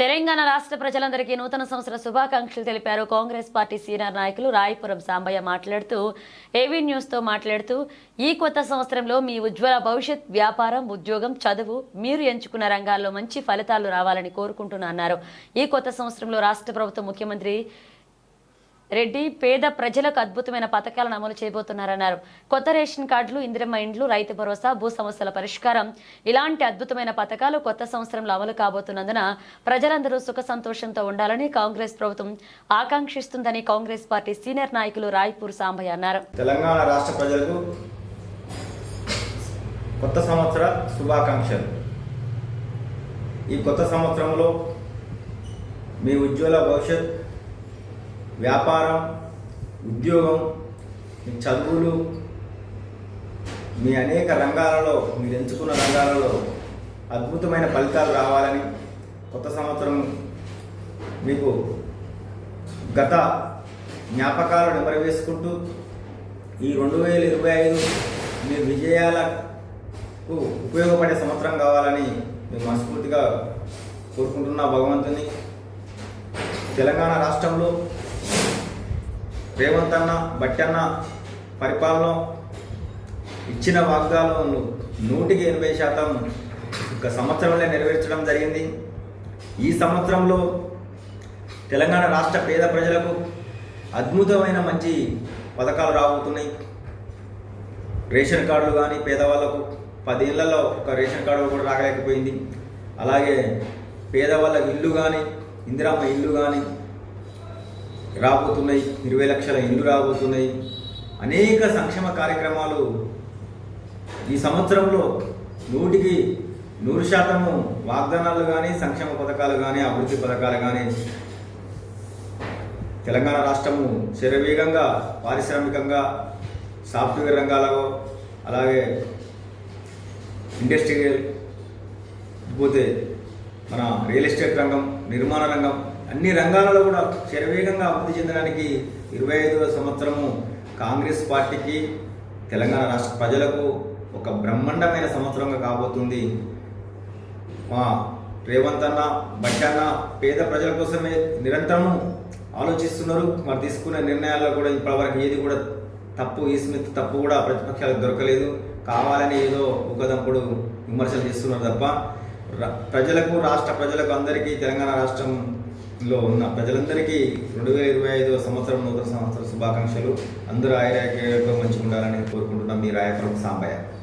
తెలంగాణ రాష్ట్ర ప్రజలందరికీ నూతన సంవత్సర శుభాకాంక్షలు తెలిపారు. కాంగ్రెస్ పార్టీ సీనియర్ నాయకులు రాయపురం సాంబయ్య మాట్లాడుతూ ఏవీ న్యూస్తో మాట్లాడుతూ ఈ కొత్త సంవత్సరంలో మీ ఉజ్వల భవిష్యత్ వ్యాపారం ఉద్యోగం చదువు మీరు ఎంచుకున్న రంగాల్లో మంచి ఫలితాలు రావాలని కోరుకుంటున్నా అన్నారు. ఈ కొత్త సంవత్సరంలో రాష్ట్ర ప్రభుత్వం ముఖ్యమంత్రి రెడ్డి పేద ప్రజలకు అద్భుతమైన పథకాలను అమలు చేయబోతున్నారన్నారు. కొత్త రేషన్ కార్డులు ఇందిరమ్మ ఇండ్లు రైతు భరోసా భూ సమస్యల పరిష్కారం ఇలాంటి అద్భుతమైన పథకాలు కొత్త సంవత్సరంలో అమలు కాబోతున్నందున ప్రజలందరూ సుఖ సంతోషంతో ఉండాలని కాంగ్రెస్ ప్రభుత్వం ఆకాంక్షిస్తుందని కాంగ్రెస్ పార్టీ సీనియర్ నాయకులు రాయ్పూర్ సాంబయ్య అన్నారు. తెలంగాణ రాష్ట్ర ప్రజలకు కొత్త సంవత్సర శుభాకాంక్షలు. ఈ కొత్త సంవత్సరంలో మీ ఉజ్వల భవిష్యత్ వ్యాపారం ఉద్యోగం మీ చదువులు మీ అనేక రంగాలలో మీరు ఎంచుకున్న రంగాలలో అద్భుతమైన ఫలితాలు రావాలని కొత్త సంవత్సరం మీకు గత జ్ఞాపకాలు నెమరవేసుకుంటూ ఈ రెండు వేల ఇరవై ఐదు మీ విజయాలకు ఉపయోగపడే సంవత్సరం కావాలని మేము మనస్ఫూర్తిగా కోరుకుంటున్నా భగవంతుని. తెలంగాణ రాష్ట్రంలో రేవంత్ అన్న బట్టన్న పరిపాలన ఇచ్చిన వాగ్దానాలను నూటికి ఎనభై శాతం ఒక సంవత్సరంలో నెరవేర్చడం జరిగింది. ఈ సంవత్సరంలో తెలంగాణ రాష్ట్ర పేద ప్రజలకు అద్భుతమైన మంచి పథకాలు రాబోతున్నాయి. రేషన్ కార్డులు కానీ పేదవాళ్ళకు పదేళ్ళలో ఒక రేషన్ కార్డు కూడా రాగలేకపోయింది అలాగే పేదవాళ్ళ ఇల్లు కానీ ఇందిరామ్మ ఇల్లు కానీ రాబోతున్నాయి ఇరవై లక్షల ఇల్లు రాబోతున్నాయి. అనేక సంక్షేమ కార్యక్రమాలు ఈ సంవత్సరంలో నూటికి నూరు శాతము వాగ్దానాలు కానీ సంక్షేమ పథకాలు కానీ అభివృద్ధి పథకాలు కానీ తెలంగాణ రాష్ట్రము శరవేగంగా పారిశ్రామికంగా సాఫ్ట్వేర్ రంగాలలో అలాగే ఇండస్ట్రియల్ పోతే మన రియల్ ఎస్టేట్ రంగం నిర్మాణ రంగం అన్ని రంగాలలో కూడా శరవేగంగా అభివృద్ధి చెందడానికి ఇరవై ఐదవ సంవత్సరము కాంగ్రెస్ పార్టీకి తెలంగాణ రాష్ట్ర ప్రజలకు ఒక బ్రహ్మాండమైన సంవత్సరంగా కాబోతుంది. మా రేవంత్ అన్న బట్టన్న పేద ప్రజల కోసమే నిరంతరం ఆలోచిస్తున్నారు. మరి తీసుకునే నిర్ణయాల్లో కూడా ఇప్పటివరకు ఏది కూడా తప్పు ఈ స్మిత్ తప్పు కూడా ప్రతిపక్షాలకు దొరకలేదు. కావాలని ఏదో ఒకదంపుడు విమర్శలు చేస్తున్నారు తప్ప ప్రజలకు రాష్ట్ర ప్రజలకు అందరికీ తెలంగాణ రాష్ట్రం లో ఉన్న ప్రజలందరికీ రెండు వేల ఇరవై ఐదవ సంవత్సరం నూతన సంవత్సర శుభాకాంక్షలు. అందరూ ఆయురాగ్యంగా మంచిగా ఉండాలని కోరుకుంటున్నాం. మీ రాయపురం సాంబయ్య.